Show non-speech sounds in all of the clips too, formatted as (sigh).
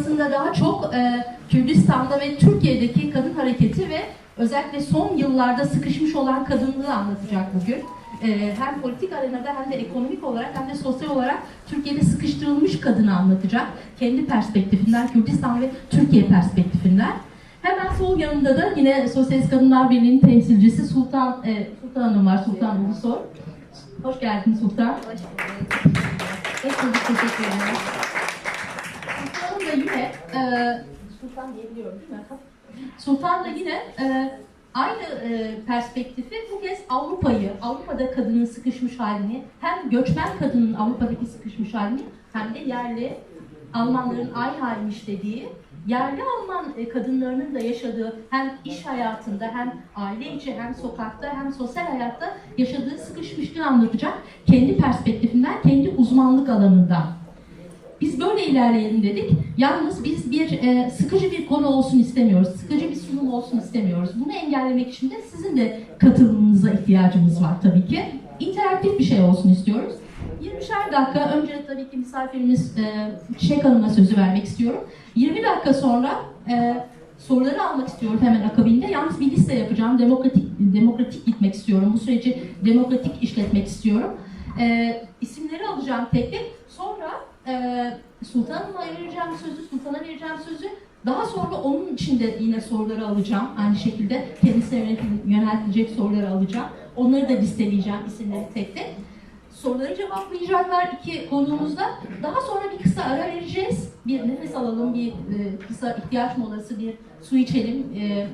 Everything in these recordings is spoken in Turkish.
aslında daha çok e, Kürdistan'da ve Türkiye'deki kadın hareketi ve özellikle son yıllarda sıkışmış olan kadınlığı anlatacak bugün. E, hem politik arenada hem de ekonomik olarak hem de sosyal olarak Türkiye'de sıkıştırılmış kadını anlatacak. Kendi perspektifinden, Kürdistan ve Türkiye perspektifinden. Hemen sol yanında da yine Sosyalist Kadınlar Birliği'nin temsilcisi Sultan e, Sultan Hanım var, Sultan Ulusoy. Hoş geldin Sultan. Hoş bulduk. Hoş bulduk, teşekkür ederim. Da yine, e, Sultan diyebiliyorum değil mi? Sultan da yine e, aynı e, perspektifi bu kez Avrupa'yı, Avrupa'da kadının sıkışmış halini, hem göçmen kadının Avrupa'daki sıkışmış halini hem de yerli Almanların ay halmiş dediği, yerli Alman e, kadınlarının da yaşadığı hem iş hayatında hem aile içi hem sokakta hem sosyal hayatta yaşadığı sıkışmışlığı anlatacak kendi perspektifinden, kendi uzmanlık alanından. Biz böyle ilerleyelim dedik. Yalnız biz bir e, sıkıcı bir konu olsun istemiyoruz. Sıkıcı bir sunum olsun istemiyoruz. Bunu engellemek için de sizin de katılımınıza ihtiyacımız var tabii ki. İnteraktif bir şey olsun istiyoruz. 20'şer dakika önce tabii ki misafirimiz e, Çiçek Hanım'a sözü vermek istiyorum. 20 dakika sonra e, soruları almak istiyorum hemen akabinde. Yalnız bir liste yapacağım. Demokratik demokratik gitmek istiyorum. Bu süreci demokratik işletmek istiyorum. E, isimleri alacağım tek tek. Sonra ee, Sultan'ıma vereceğim sözü, Sultan'a vereceğim sözü. Daha sonra onun için de yine soruları alacağım. Aynı şekilde kendisine yöneltilecek soruları alacağım. Onları da listeleyeceğim isimleri tek tek. Soruları cevaplayacaklar iki konuğumuzda. Daha sonra bir kısa ara vereceğiz. Bir nefes alalım, bir e, kısa ihtiyaç molası, bir su içelim e,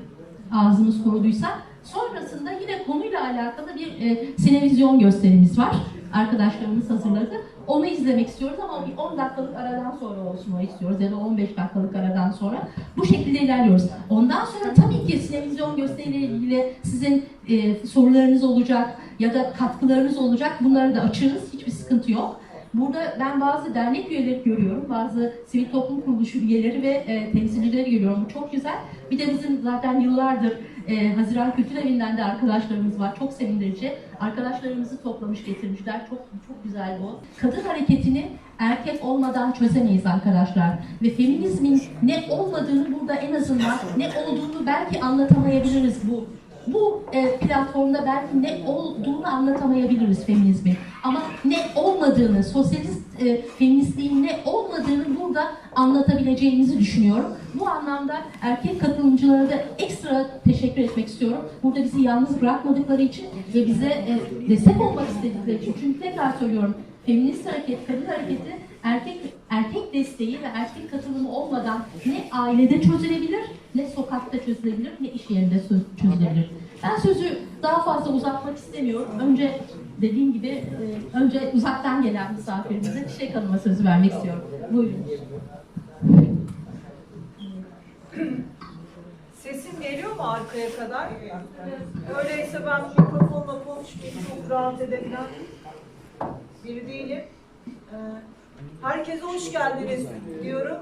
ağzımız kuruduysa. Sonrasında yine konuyla alakalı bir e, sinevizyon gösterimiz var. Arkadaşlarımız hazırladı. Onu izlemek istiyoruz ama bir 10 dakikalık aradan sonra olsun o istiyoruz ya da 15 dakikalık aradan sonra. Bu şekilde ilerliyoruz. Ondan sonra tabii ki sinevizyon gösteriyle ilgili sizin e, sorularınız olacak ya da katkılarınız olacak. Bunları da açığız. Hiçbir sıkıntı yok. Burada ben bazı dernek üyeleri görüyorum, bazı sivil toplum kuruluşu üyeleri ve e, temsilcileri görüyorum. Bu çok güzel. Bir de bizim zaten yıllardır e, Haziran Kültür Evi'nden de arkadaşlarımız var. Çok sevindirici. Arkadaşlarımızı toplamış getirmişler. Çok çok güzel bu. Kadın hareketini erkek olmadan çözemeyiz arkadaşlar. Ve feminizmin ne olmadığını burada en azından ne olduğunu belki anlatamayabiliriz bu bu e, platformda belki ne olduğunu anlatamayabiliriz feminizmin. Ama ne olmadığını, sosyalist e, feministliğin ne olmadığını burada anlatabileceğimizi düşünüyorum. Bu anlamda erkek katılımcılara da ekstra teşekkür etmek istiyorum. Burada bizi yalnız bırakmadıkları için ve bize e, destek olmak istedikleri için. Çünkü tekrar söylüyorum, feminist hareket, kadın hareketi erkek erkek desteği ve erkek katılımı olmadan ne ailede çözülebilir, ne sokakta çözülebilir, ne iş yerinde çözülebilir. Ben sözü daha fazla uzatmak istemiyorum. Önce dediğim gibi e, önce uzaktan gelen misafirimize Çiçek Hanım'a sözü vermek istiyorum. Buyurun. Sesim geliyor mu arkaya kadar? Öyleyse ben mikrofonla konuşmayayım çok rahat edebilen biri değilim. Ee, Herkese hoş geldiniz diyorum.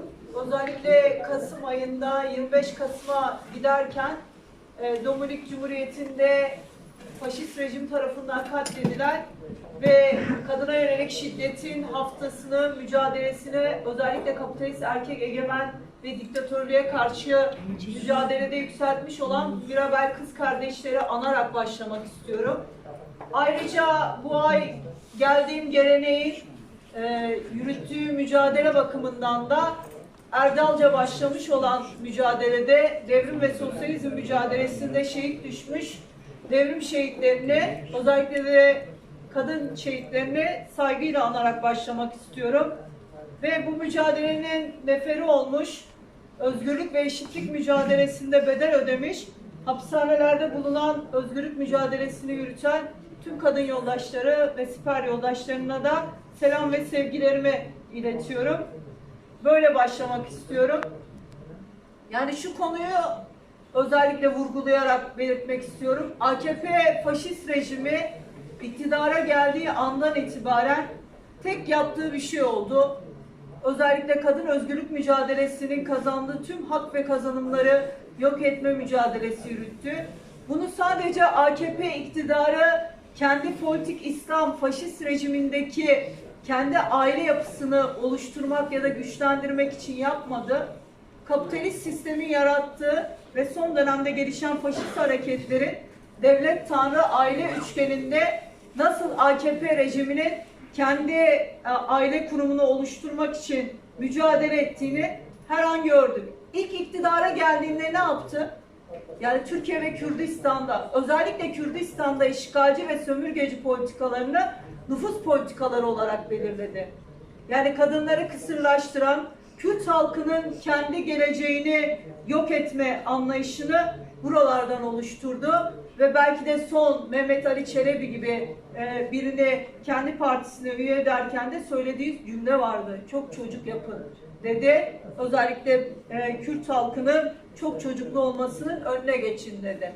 Özellikle Kasım ayında 25 Kasım'a giderken Dominik Cumhuriyeti'nde faşist rejim tarafından katledilen ve kadına yönelik şiddetin haftasını, mücadelesini özellikle kapitalist erkek egemen ve diktatörlüğe karşı mücadelede yükseltmiş olan Mirabel kız kardeşleri anarak başlamak istiyorum. Ayrıca bu ay geldiğim geleneğin e, yürüttüğü mücadele bakımından da Erdalca başlamış olan mücadelede devrim ve sosyalizm mücadelesinde şehit düşmüş devrim şehitlerine özellikle de kadın şehitlerine saygıyla anarak başlamak istiyorum. Ve bu mücadelenin neferi olmuş, özgürlük ve eşitlik mücadelesinde bedel ödemiş, hapishanelerde bulunan özgürlük mücadelesini yürüten tüm kadın yoldaşları ve siper yoldaşlarına da selam ve sevgilerimi iletiyorum. Böyle başlamak istiyorum. Yani şu konuyu özellikle vurgulayarak belirtmek istiyorum. AKP faşist rejimi iktidara geldiği andan itibaren tek yaptığı bir şey oldu. Özellikle kadın özgürlük mücadelesinin kazandığı tüm hak ve kazanımları yok etme mücadelesi yürüttü. Bunu sadece AKP iktidarı kendi politik İslam faşist rejimindeki kendi aile yapısını oluşturmak ya da güçlendirmek için yapmadı. Kapitalist sistemin yarattığı ve son dönemde gelişen faşist hareketlerin devlet tanrı aile üçgeninde nasıl AKP rejiminin kendi e, aile kurumunu oluşturmak için mücadele ettiğini her an gördük. İlk iktidara geldiğinde ne yaptı? Yani Türkiye ve Kürdistan'da, özellikle Kürdistan'da işgalci ve sömürgeci politikalarını nüfus politikaları olarak belirledi. Yani kadınları kısırlaştıran, Kürt halkının kendi geleceğini yok etme anlayışını buralardan oluşturdu ve belki de son Mehmet Ali Çelebi gibi e, birini kendi partisine üye ederken de söylediği cümle vardı. Çok çocuk yapın dedi. Özellikle e, Kürt halkının çok çocuklu olmasının önüne geçin dedi.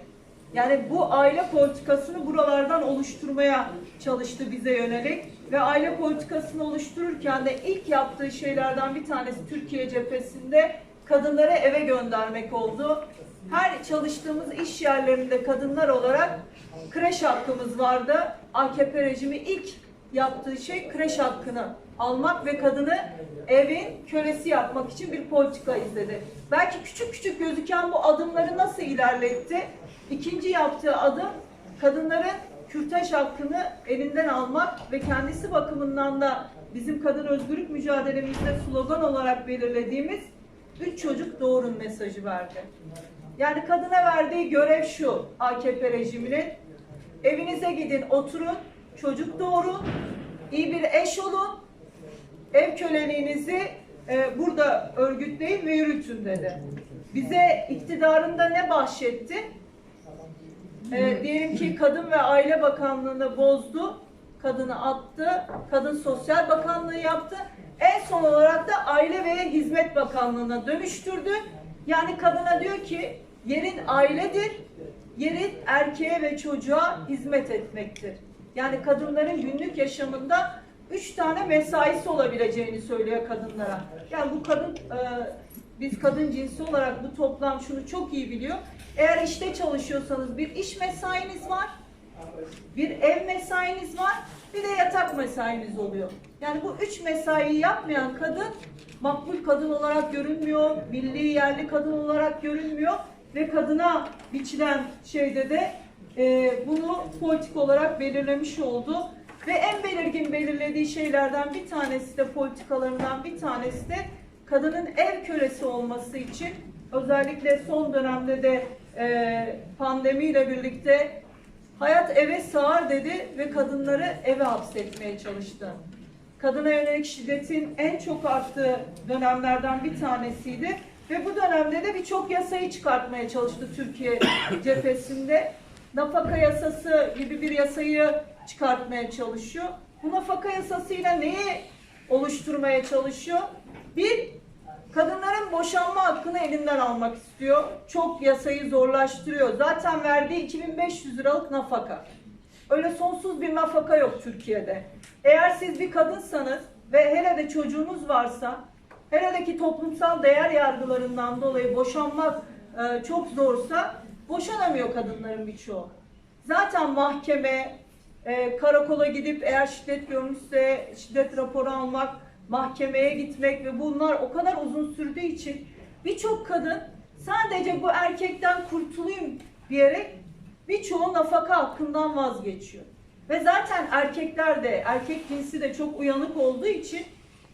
Yani bu aile politikasını buralardan oluşturmaya çalıştı bize yönelik ve aile politikasını oluştururken de ilk yaptığı şeylerden bir tanesi Türkiye cephesinde kadınları eve göndermek oldu. Her çalıştığımız iş yerlerinde kadınlar olarak kreş hakkımız vardı. AKP rejimi ilk yaptığı şey kreş hakkını almak ve kadını evin kölesi yapmak için bir politika izledi. Belki küçük küçük gözüken bu adımları nasıl ilerletti? İkinci yaptığı adım kadınların kürtaj hakkını elinden almak ve kendisi bakımından da bizim kadın özgürlük mücadelemizde slogan olarak belirlediğimiz üç çocuk doğurun mesajı verdi. Yani kadına verdiği görev şu AKP rejiminin. Evinize gidin, oturun, çocuk doğurun, iyi bir eş olun, ev köleliğinizi e, burada örgütleyin ve yürütün dedi. Bize iktidarında ne bahşetti? E, diyelim ki Kadın ve Aile Bakanlığı'nı bozdu, kadını attı, Kadın Sosyal Bakanlığı yaptı. En son olarak da Aile ve Hizmet Bakanlığı'na dönüştürdü. Yani kadına diyor ki yerin ailedir, yerin erkeğe ve çocuğa hizmet etmektir. Yani kadınların günlük yaşamında üç tane mesaisi olabileceğini söylüyor kadınlara. Yani bu kadın, e, biz kadın cinsi olarak bu toplam şunu çok iyi biliyor. Eğer işte çalışıyorsanız bir iş mesainiz var, bir ev mesainiz var, bir de yatak mesainiz oluyor. Yani bu üç mesaiyi yapmayan kadın makbul kadın olarak görünmüyor, milli yerli kadın olarak görünmüyor ve kadına biçilen şeyde de e, bunu politik olarak belirlemiş oldu. Ve en belirgin belirlediği şeylerden bir tanesi de politikalarından bir tanesi de kadının ev kölesi olması için özellikle son dönemde de e, pandemiyle birlikte hayat eve sığar dedi ve kadınları eve hapsetmeye çalıştı. Kadına yönelik şiddetin en çok arttığı dönemlerden bir tanesiydi. Ve bu dönemde de birçok yasayı çıkartmaya çalıştı Türkiye cephesinde. Nafaka yasası gibi bir yasayı çıkartmaya çalışıyor. Bu nafaka yasasıyla neyi oluşturmaya çalışıyor? Bir, kadınların boşanma hakkını elinden almak istiyor. Çok yasayı zorlaştırıyor. Zaten verdiği 2500 liralık nafaka. Öyle sonsuz bir nafaka yok Türkiye'de. Eğer siz bir kadınsanız ve hele de çocuğunuz varsa, hele de ki toplumsal değer yargılarından dolayı boşanmak e, çok zorsa, boşanamıyor kadınların birçoğu. Zaten mahkeme, e, karakola gidip eğer şiddet görmüşse şiddet raporu almak, mahkemeye gitmek ve bunlar o kadar uzun sürdüğü için birçok kadın sadece bu erkekten kurtulayım diyerek birçoğu nafaka hakkından vazgeçiyor. Ve zaten erkekler de, erkek cinsi de çok uyanık olduğu için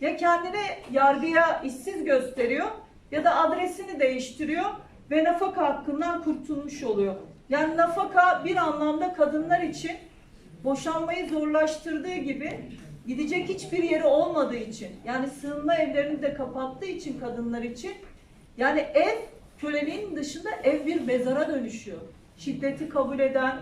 ya kendini yargıya işsiz gösteriyor ya da adresini değiştiriyor ve nafaka hakkından kurtulmuş oluyor. Yani nafaka bir anlamda kadınlar için boşanmayı zorlaştırdığı gibi gidecek hiçbir yeri olmadığı için yani sığınma evlerini de kapattığı için kadınlar için yani ev köleliğin dışında ev bir mezara dönüşüyor. Şiddeti kabul eden,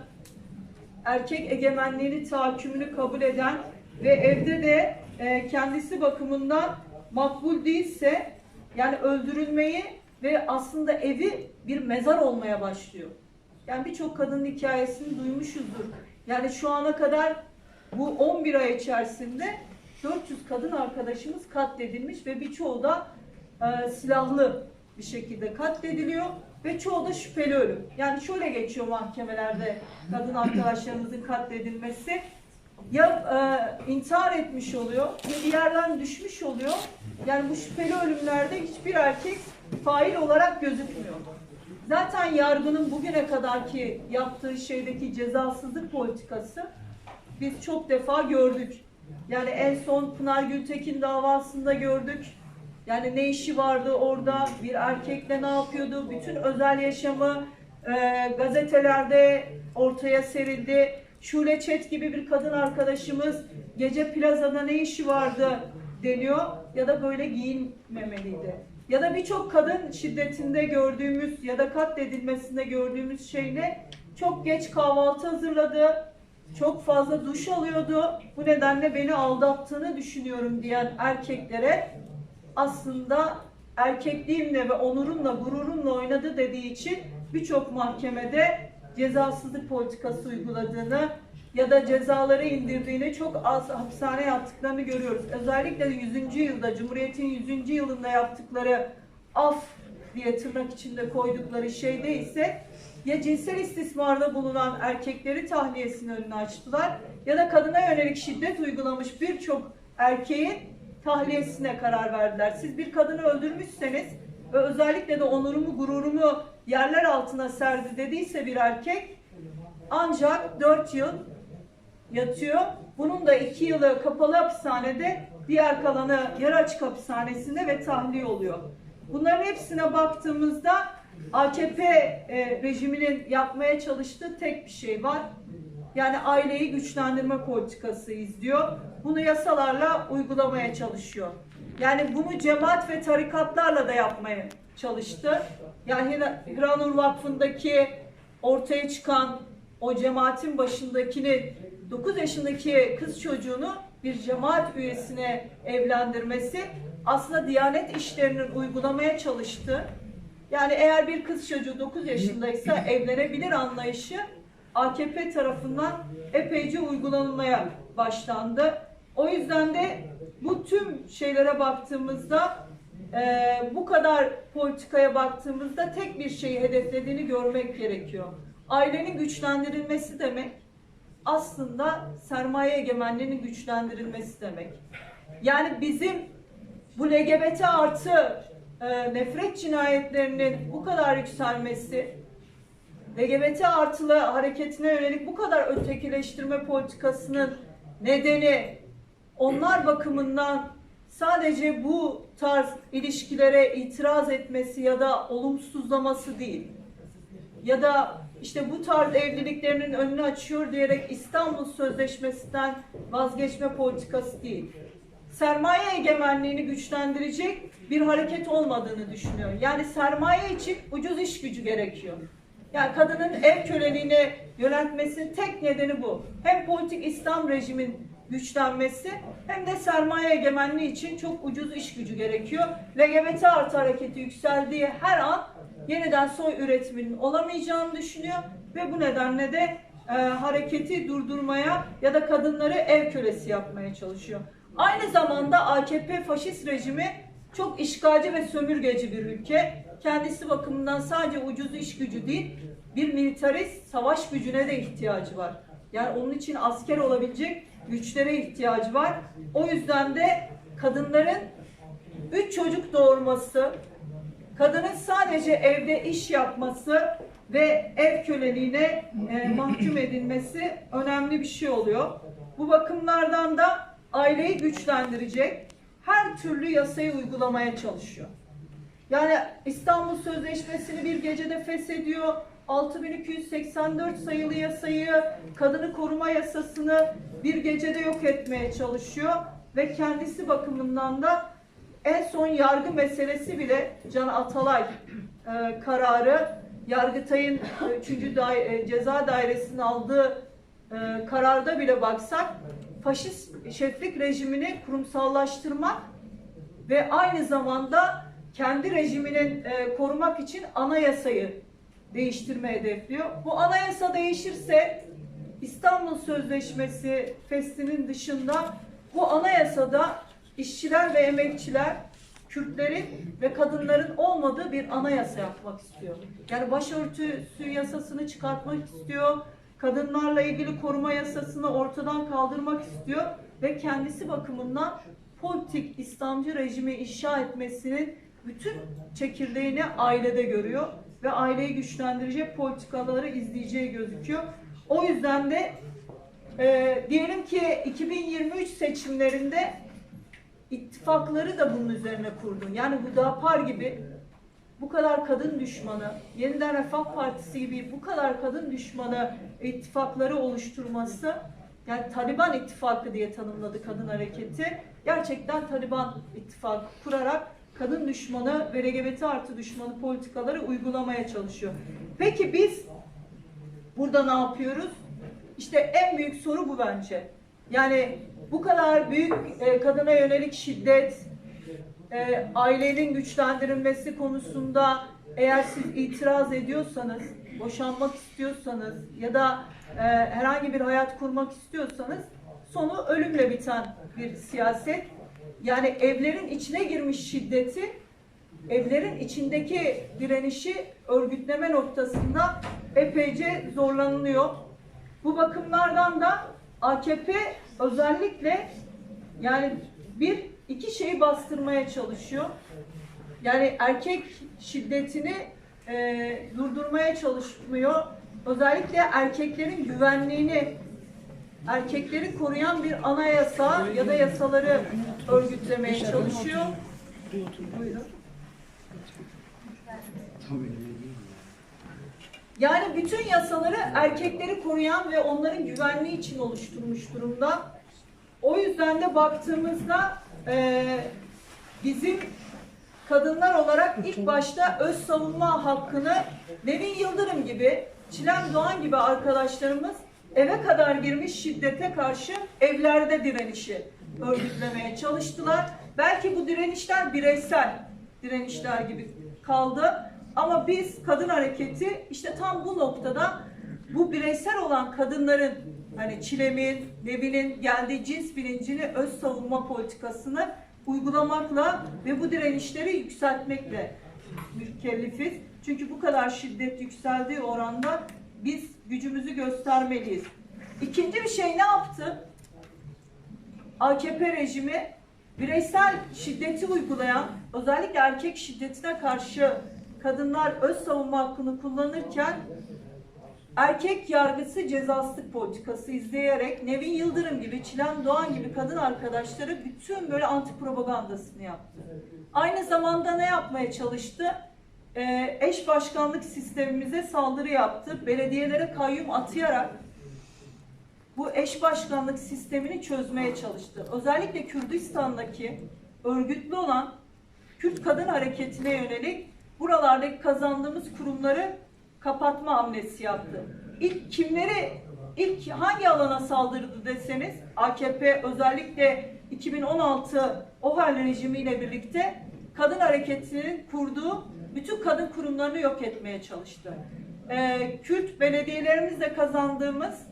erkek egemenliğini, tahakkümünü kabul eden ve evde de e, kendisi bakımından makbul değilse yani öldürülmeyi ve aslında evi bir mezar olmaya başlıyor. Yani birçok kadının hikayesini duymuşuzdur. Yani şu ana kadar bu 11 ay içerisinde 400 kadın arkadaşımız katledilmiş ve birçoğu da e, silahlı bir şekilde katlediliyor ve çoğu da şüpheli ölüm. Yani şöyle geçiyor mahkemelerde kadın arkadaşlarımızın katledilmesi. ya e, intihar etmiş oluyor ya bir yerden düşmüş oluyor. Yani bu şüpheli ölümlerde hiçbir erkek fail olarak gözükmüyor. Zaten yargının bugüne kadarki yaptığı şeydeki cezasızlık politikası biz çok defa gördük. Yani en son Pınar Gültekin davasında gördük. Yani ne işi vardı orada, bir erkekle ne yapıyordu, bütün özel yaşamı e, gazetelerde ortaya serildi. Şule Çet gibi bir kadın arkadaşımız gece plazada ne işi vardı deniyor ya da böyle giyinmemeliydi. Ya da birçok kadın şiddetinde gördüğümüz ya da katledilmesinde gördüğümüz şey ne? Çok geç kahvaltı hazırladı, çok fazla duş alıyordu. Bu nedenle beni aldattığını düşünüyorum diyen erkeklere aslında erkekliğimle ve onurumla, gururumla oynadı dediği için birçok mahkemede cezasızlık politikası uyguladığını ya da cezaları indirdiğini çok az hapishane yaptıklarını görüyoruz. Özellikle 100. yılda, Cumhuriyet'in 100. yılında yaptıkları af diye tırnak içinde koydukları şeyde ise ya cinsel istismarda bulunan erkekleri tahliyesinin önünü açtılar ya da kadına yönelik şiddet uygulamış birçok erkeğin tahliyesine karar verdiler. Siz bir kadını öldürmüşseniz ve özellikle de onurumu, gururumu yerler altına serdi dediyse bir erkek ancak 4 yıl yatıyor. Bunun da 2 yılı kapalı hapishanede, diğer kalanı yarı açık hapishanesinde ve tahliye oluyor. Bunların hepsine baktığımızda AKP e, rejiminin yapmaya çalıştığı tek bir şey var. Yani aileyi güçlendirme politikası izliyor. Bunu yasalarla uygulamaya çalışıyor. Yani bunu cemaat ve tarikatlarla da yapmaya çalıştı. Yani Hiranur Vakfı'ndaki ortaya çıkan o cemaatin başındakini 9 yaşındaki kız çocuğunu bir cemaat üyesine evlendirmesi aslında Diyanet işlerinin uygulamaya çalıştı. Yani eğer bir kız çocuğu 9 yaşındaysa evlenebilir anlayışı AKP tarafından epeyce uygulanmaya başlandı. O yüzden de bu tüm şeylere baktığımızda e, bu kadar politikaya baktığımızda tek bir şeyi hedeflediğini görmek gerekiyor. Ailenin güçlendirilmesi demek aslında sermaye egemenliğinin güçlendirilmesi demek. Yani bizim bu LGBT artı e, nefret cinayetlerinin bu kadar yükselmesi, LGBT artılı hareketine yönelik bu kadar ötekileştirme politikasının nedeni onlar bakımından sadece bu tarz ilişkilere itiraz etmesi ya da olumsuzlaması değil. Ya da işte bu tarz evliliklerinin önünü açıyor diyerek İstanbul Sözleşmesi'nden vazgeçme politikası değil. Sermaye egemenliğini güçlendirecek bir hareket olmadığını düşünüyorum. Yani sermaye için ucuz iş gücü gerekiyor. Yani kadının ev köleliğine yöneltmesinin tek nedeni bu. Hem politik İslam rejimin güçlenmesi hem de sermaye egemenliği için çok ucuz iş gücü gerekiyor. LGBT artı hareketi yükseldiği her an yeniden soy üretiminin olamayacağını düşünüyor ve bu nedenle de e, hareketi durdurmaya ya da kadınları ev kölesi yapmaya çalışıyor. Aynı zamanda AKP faşist rejimi çok işgalci ve sömürgeci bir ülke. Kendisi bakımından sadece ucuz iş gücü değil, bir militarist savaş gücüne de ihtiyacı var. Yani onun için asker olabilecek güçlere ihtiyacı var. O yüzden de kadınların üç çocuk doğurması, kadının sadece evde iş yapması ve ev köleliğine e, mahkum edilmesi önemli bir şey oluyor. Bu bakımlardan da aileyi güçlendirecek her türlü yasayı uygulamaya çalışıyor. Yani İstanbul Sözleşmesi'ni bir gecede feshediyor. 6284 sayılı yasayı, kadını koruma yasasını bir gecede yok etmeye çalışıyor ve kendisi bakımından da en son yargı meselesi bile Can Atalay e, kararı Yargıtay'ın 3. Daire, e, ceza dairesinin aldığı e, kararda bile baksak faşist şeflik rejimini kurumsallaştırmak ve aynı zamanda kendi rejiminin e, korumak için anayasayı değiştirme hedefliyor. Bu anayasa değişirse İstanbul Sözleşmesi festinin dışında bu anayasada işçiler ve emekçiler Kürtlerin ve kadınların olmadığı bir anayasa yapmak istiyor. Yani başörtüsü yasasını çıkartmak istiyor. kadınlarla ilgili koruma yasasını ortadan kaldırmak istiyor ve kendisi bakımından politik İslamcı rejimi inşa etmesinin bütün çekirdeğini ailede görüyor ve aileyi güçlendirecek politikaları izleyeceği gözüküyor. O yüzden de e, diyelim ki 2023 seçimlerinde ittifakları da bunun üzerine kurdun. Yani Hüdapar gibi bu kadar kadın düşmanı, Yeniden Refah Partisi gibi bu kadar kadın düşmanı ittifakları oluşturması, yani Taliban ittifakı diye tanımladı kadın hareketi. Gerçekten Taliban ittifakı kurarak kadın düşmanı ve LGBT artı düşmanı politikaları uygulamaya çalışıyor. Peki biz burada ne yapıyoruz? İşte en büyük soru bu bence. Yani bu kadar büyük e, kadına yönelik şiddet, e, ailenin güçlendirilmesi konusunda eğer siz itiraz ediyorsanız, boşanmak istiyorsanız ya da e, herhangi bir hayat kurmak istiyorsanız sonu ölümle biten bir siyaset. Yani evlerin içine girmiş şiddeti, evlerin içindeki direnişi örgütleme noktasında epeyce zorlanılıyor. Bu bakımlardan da AKP özellikle yani bir iki şeyi bastırmaya çalışıyor. Yani erkek şiddetini e, durdurmaya çalışmıyor. Özellikle erkeklerin güvenliğini erkekleri koruyan bir anayasa ya da yasaları örgütlemeye çalışıyor. Buyurun. Yani bütün yasaları erkekleri koruyan ve onların güvenliği için oluşturmuş durumda. O yüzden de baktığımızda eee, bizim kadınlar olarak ilk başta öz savunma hakkını Nevin Yıldırım gibi, Çilem Doğan gibi arkadaşlarımız eve kadar girmiş şiddete karşı evlerde direnişi örgütlemeye çalıştılar. Belki bu direnişler bireysel direnişler gibi kaldı. Ama biz kadın hareketi işte tam bu noktada bu bireysel olan kadınların hani Çilem'in, Nevin'in geldiği cins bilincini öz savunma politikasını uygulamakla ve bu direnişleri yükseltmekle mükellefiz. Çünkü bu kadar şiddet yükseldiği oranda biz gücümüzü göstermeliyiz. İkinci bir şey ne yaptı? AKP rejimi bireysel şiddeti uygulayan, özellikle erkek şiddetine karşı kadınlar öz savunma hakkını kullanırken erkek yargısı cezasızlık politikası izleyerek Nevin Yıldırım gibi, Çilem Doğan gibi kadın arkadaşları bütün böyle anti propagandasını yaptı. Aynı zamanda ne yapmaya çalıştı? Ee, eş başkanlık sistemimize saldırı yaptı. Belediyelere kayyum atayarak bu eş başkanlık sistemini çözmeye çalıştı. Özellikle Kürdistan'daki örgütlü olan Kürt kadın hareketine yönelik buralardaki kazandığımız kurumları kapatma hamlesi yaptı. İlk kimleri, ilk hangi alana saldırdı deseniz AKP özellikle 2016 OHAL rejimiyle birlikte kadın hareketinin kurduğu bütün kadın kurumlarını yok etmeye çalıştı. Ee, Kürt belediyelerimizle kazandığımız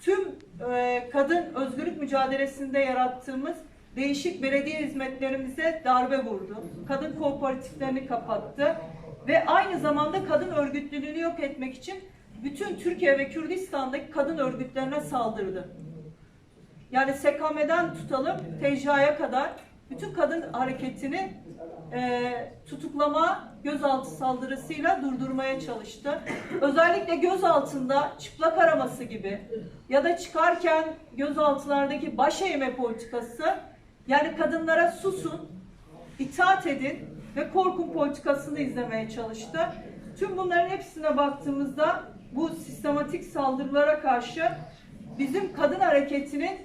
tüm e, kadın özgürlük mücadelesinde yarattığımız değişik belediye hizmetlerimize darbe vurdu. Kadın kooperatiflerini kapattı ve aynı zamanda kadın örgütlülüğünü yok etmek için bütün Türkiye ve Kürdistan'daki kadın örgütlerine saldırdı. Yani SKM'den tutalım TCA'ya kadar bütün kadın hareketini e, tutuklama, gözaltı saldırısıyla durdurmaya çalıştı. Özellikle gözaltında çıplak araması gibi ya da çıkarken gözaltılardaki baş eğme politikası yani kadınlara susun, itaat edin ve korkun politikasını izlemeye çalıştı. Tüm bunların hepsine baktığımızda bu sistematik saldırılara karşı bizim kadın hareketinin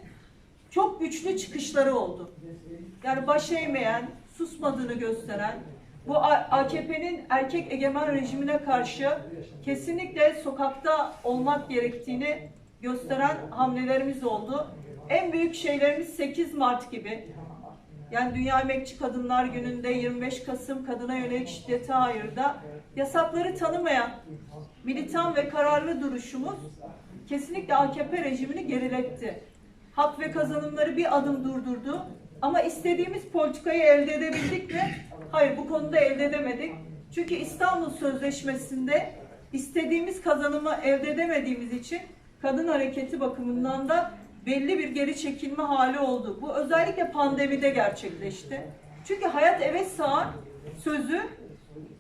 çok güçlü çıkışları oldu. Yani baş eğmeyen, susmadığını gösteren, bu AKP'nin erkek egemen rejimine karşı kesinlikle sokakta olmak gerektiğini gösteren hamlelerimiz oldu. En büyük şeylerimiz 8 Mart gibi. Yani Dünya Emekçi Kadınlar Günü'nde 25 Kasım kadına yönelik şiddete hayırda yasakları tanımayan militan ve kararlı duruşumuz kesinlikle AKP rejimini geriletti. Hak ve kazanımları bir adım durdurdu. Ama istediğimiz politikayı elde edebildik mi? Hayır bu konuda elde edemedik. Çünkü İstanbul Sözleşmesi'nde istediğimiz kazanımı elde edemediğimiz için kadın hareketi bakımından da belli bir geri çekilme hali oldu. Bu özellikle pandemide gerçekleşti. Çünkü hayat eve sığar sözü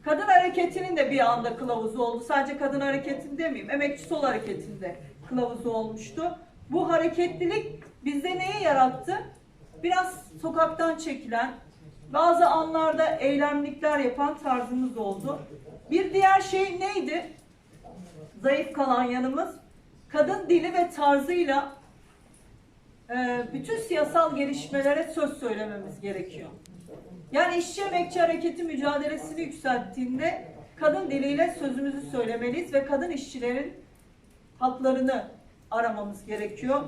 kadın hareketinin de bir anda kılavuzu oldu. Sadece kadın hareketinde demeyeyim, emekçi sol hareketinde kılavuzu olmuştu. Bu hareketlilik bizde neyi yarattı? Biraz sokaktan çekilen, bazı anlarda eylemlikler yapan tarzımız oldu. Bir diğer şey neydi? Zayıf kalan yanımız kadın dili ve tarzıyla bütün siyasal gelişmelere söz söylememiz gerekiyor. Yani işçi emekçi hareketi mücadelesini yükselttiğinde kadın diliyle sözümüzü söylemeliyiz ve kadın işçilerin haklarını aramamız gerekiyor.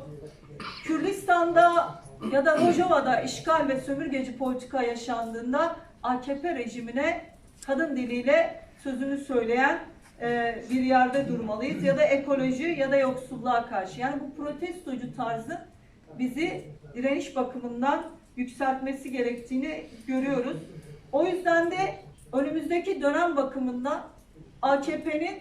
Kürdistan'da ya da Rojava'da işgal ve sömürgeci politika yaşandığında AKP rejimine kadın diliyle sözünü söyleyen e, bir yerde durmalıyız ya da ekoloji ya da yoksulluğa karşı. Yani bu protestocu tarzı bizi direniş bakımından yükseltmesi gerektiğini görüyoruz. O yüzden de önümüzdeki dönem bakımından AKP'nin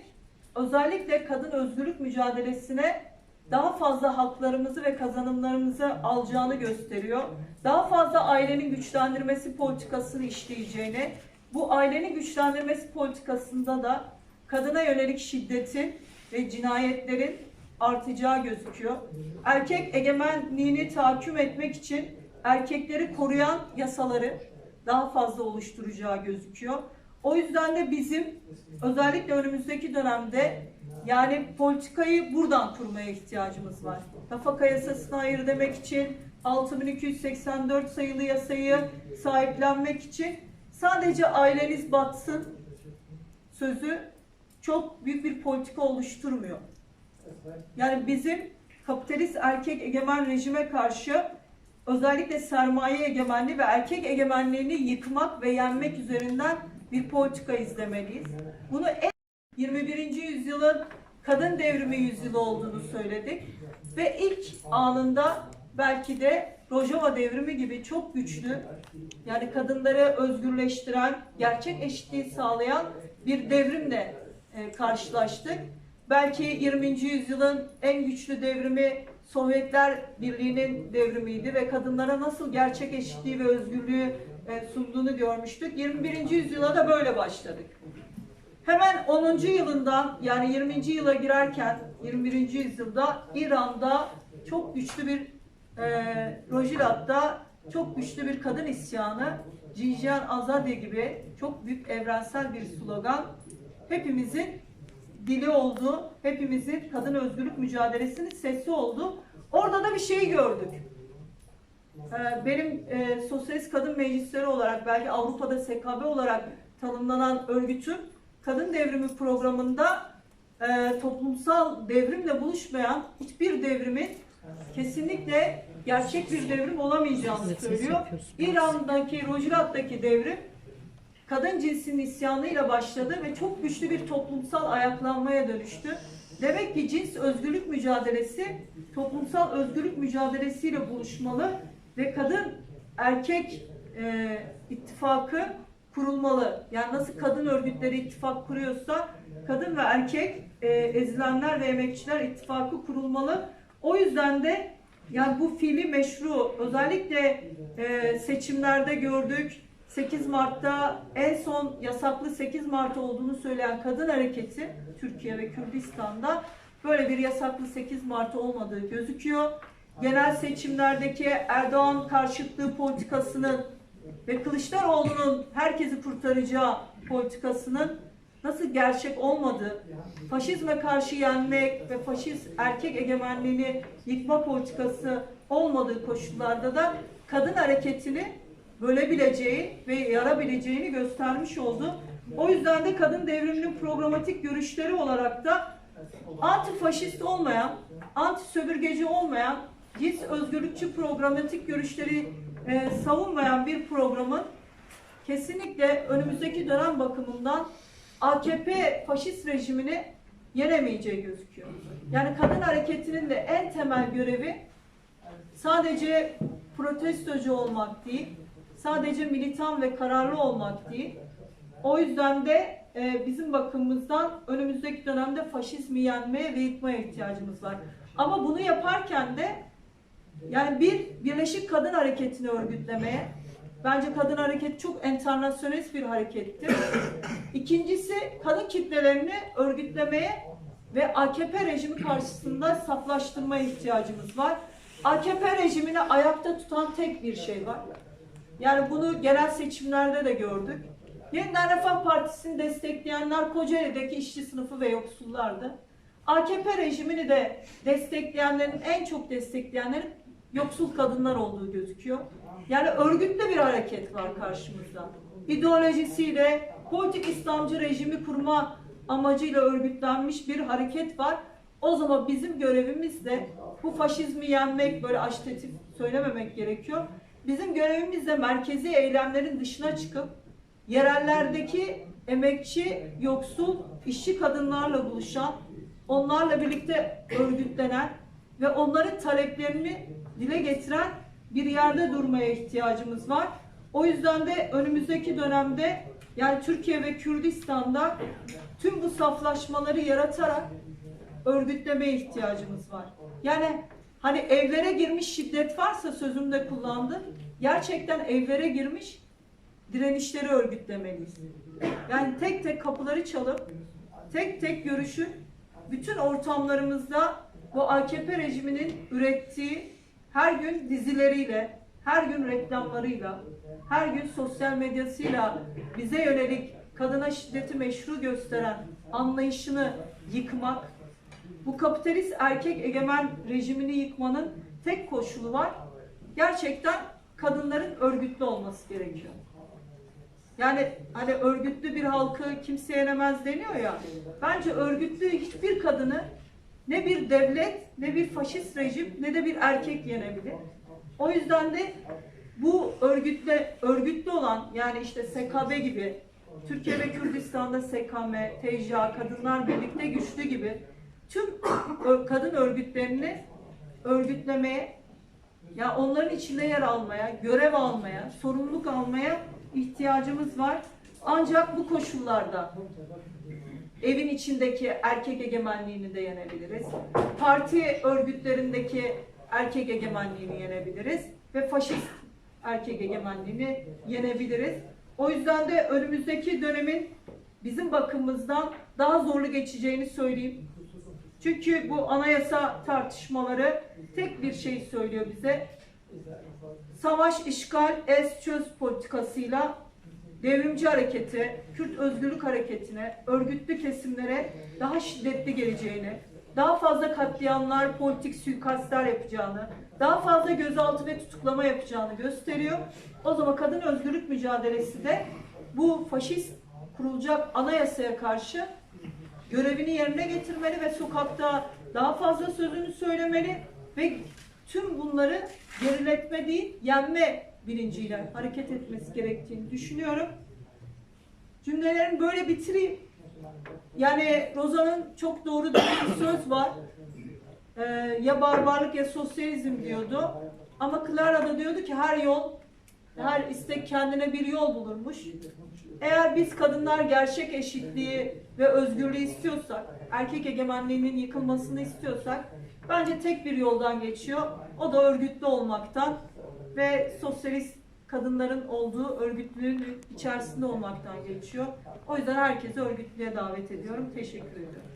özellikle kadın özgürlük mücadelesine daha fazla haklarımızı ve kazanımlarımızı alacağını gösteriyor. Daha fazla ailenin güçlendirmesi politikasını işleyeceğini, bu ailenin güçlendirmesi politikasında da kadına yönelik şiddetin ve cinayetlerin artacağı gözüküyor. Erkek egemenliğini tahakküm etmek için erkekleri koruyan yasaları daha fazla oluşturacağı gözüküyor. O yüzden de bizim özellikle önümüzdeki dönemde yani politikayı buradan kurmaya ihtiyacımız var. Nafaka yasasına hayır demek için 6284 sayılı yasayı sahiplenmek için sadece aileniz batsın sözü çok büyük bir politika oluşturmuyor. Yani bizim kapitalist erkek egemen rejime karşı özellikle sermaye egemenliği ve erkek egemenliğini yıkmak ve yenmek üzerinden bir politika izlemeliyiz. Bunu en 21. yüzyılın kadın devrimi yüzyılı olduğunu söyledik ve ilk anında belki de Rojava devrimi gibi çok güçlü yani kadınları özgürleştiren, gerçek eşitliği sağlayan bir devrimle e, karşılaştık. Belki 20. yüzyılın en güçlü devrimi Sovyetler Birliği'nin devrimiydi ve kadınlara nasıl gerçek eşitliği ve özgürlüğü e, sunduğunu görmüştük. 21. yüzyıla da böyle başladık. Hemen 10. yılından yani 20. yıla girerken 21. yüzyılda İran'da çok güçlü bir e, Rojilat'ta çok güçlü bir kadın isyanı Cinjiyan Azadi gibi çok büyük evrensel bir slogan hepimizin dili oldu. Hepimizin kadın özgürlük mücadelesinin sesi oldu. Orada da bir şey gördük. Ee, Benim e, Sosyalist Kadın Meclisleri olarak belki Avrupa'da SKB olarak tanımlanan örgütüm kadın devrimi programında e, toplumsal devrimle buluşmayan hiçbir devrimin kesinlikle gerçek bir devrim olamayacağını söylüyor. İran'daki Rojirat'taki devrim kadın cinsinin isyanıyla başladı ve çok güçlü bir toplumsal ayaklanmaya dönüştü. Demek ki cins özgürlük mücadelesi toplumsal özgürlük mücadelesiyle buluşmalı ve kadın erkek e, ittifakı kurulmalı. Yani nasıl kadın örgütleri ittifak kuruyorsa kadın ve erkek e, ezilenler ve emekçiler ittifakı kurulmalı. O yüzden de yani bu fiili meşru özellikle e, seçimlerde gördük. 8 Mart'ta en son yasaklı 8 Mart olduğunu söyleyen kadın hareketi Türkiye ve Kürdistan'da böyle bir yasaklı 8 Mart olmadığı gözüküyor. Genel seçimlerdeki Erdoğan karşıtlığı politikasının ve Kılıçdaroğlu'nun herkesi kurtaracağı politikasının nasıl gerçek olmadığı, faşizme karşı yenmek ve faşist erkek egemenliğini yıkma politikası olmadığı koşullarda da kadın hareketini bölebileceği ve yarabileceğini göstermiş oldu. O yüzden de kadın devriminin programatik görüşleri olarak da antifaşist olmayan, anti sömürgeci olmayan, cins özgürlükçü programatik görüşleri e, savunmayan bir programın kesinlikle önümüzdeki dönem bakımından AKP faşist rejimini yenemeyeceği gözüküyor. Yani kadın hareketinin de en temel görevi sadece protestocu olmak değil, sadece militan ve kararlı olmak değil. O yüzden de e, bizim bakımımızdan önümüzdeki dönemde faşizmi yenmeye ve yıkmaya ihtiyacımız var. Ama bunu yaparken de yani bir Birleşik Kadın Hareketi'ni örgütlemeye, bence kadın hareketi çok enternasyonist bir harekettir. İkincisi kadın kitlelerini örgütlemeye ve AKP rejimi karşısında saflaştırmaya ihtiyacımız var. AKP rejimini ayakta tutan tek bir şey var. Yani bunu genel seçimlerde de gördük. Yeniden Refah Partisi'ni destekleyenler Kocaeli'deki işçi sınıfı ve yoksullardı. AKP rejimini de destekleyenlerin en çok destekleyenlerin yoksul kadınlar olduğu gözüküyor. Yani örgütlü bir hareket var karşımızda. İdeolojisiyle politik İslamcı rejimi kurma amacıyla örgütlenmiş bir hareket var. O zaman bizim görevimiz de bu faşizmi yenmek, böyle aştetif söylememek gerekiyor. Bizim görevimiz de merkezi eylemlerin dışına çıkıp yerellerdeki emekçi, yoksul, işçi kadınlarla buluşan, onlarla birlikte örgütlenen ve onların taleplerini dile getiren bir yerde durmaya ihtiyacımız var. O yüzden de önümüzdeki dönemde yani Türkiye ve Kürdistan'da tüm bu saflaşmaları yaratarak örgütlemeye ihtiyacımız var. Yani hani evlere girmiş şiddet varsa sözümde kullandım. Gerçekten evlere girmiş direnişleri örgütlemeliyiz. Yani tek tek kapıları çalıp tek tek görüşüp bütün ortamlarımızda bu AKP rejiminin ürettiği her gün dizileriyle, her gün reklamlarıyla, her gün sosyal medyasıyla bize yönelik kadına şiddeti meşru gösteren anlayışını yıkmak, bu kapitalist erkek egemen rejimini yıkmanın tek koşulu var. Gerçekten kadınların örgütlü olması gerekiyor. Yani hani örgütlü bir halkı kimse yenemez deniyor ya. Bence örgütlü hiçbir kadını ne bir devlet, ne bir faşist rejim, ne de bir erkek yenebilir. O yüzden de bu örgütle örgütlü olan yani işte SKB gibi Türkiye ve Kürdistan'da SKM, TCA, Kadınlar Birlikte Güçlü gibi tüm (coughs) kadın örgütlerini örgütlemeye ya onların içinde yer almaya, görev almaya, sorumluluk almaya ihtiyacımız var. Ancak bu koşullarda evin içindeki erkek egemenliğini de yenebiliriz. Parti örgütlerindeki erkek egemenliğini yenebiliriz ve faşist erkek egemenliğini yenebiliriz. O yüzden de önümüzdeki dönemin bizim bakımımızdan daha zorlu geçeceğini söyleyeyim. Çünkü bu anayasa tartışmaları tek bir şey söylüyor bize. Savaş, işgal, ez, çöz politikasıyla devrimci harekete, Kürt özgürlük hareketine, örgütlü kesimlere daha şiddetli geleceğini, daha fazla katliamlar, politik suikastlar yapacağını, daha fazla gözaltı ve tutuklama yapacağını gösteriyor. O zaman kadın özgürlük mücadelesi de bu faşist kurulacak anayasaya karşı görevini yerine getirmeli ve sokakta daha fazla sözünü söylemeli ve tüm bunları geriletme değil, yenme bilinciyle hareket etmesi gerektiğini düşünüyorum. Cümlelerimi böyle bitireyim. Yani Rozan'ın çok doğru dediği bir söz var. Ee, ya barbarlık ya sosyalizm diyordu. Ama Clara da diyordu ki her yol, her istek kendine bir yol bulurmuş. Eğer biz kadınlar gerçek eşitliği ve özgürlüğü istiyorsak, erkek egemenliğinin yıkılmasını istiyorsak, bence tek bir yoldan geçiyor. O da örgütlü olmaktan ve sosyalist kadınların olduğu örgütlülüğün içerisinde olmaktan geçiyor. O yüzden herkesi örgütlüğe davet ediyorum. Teşekkür ediyorum.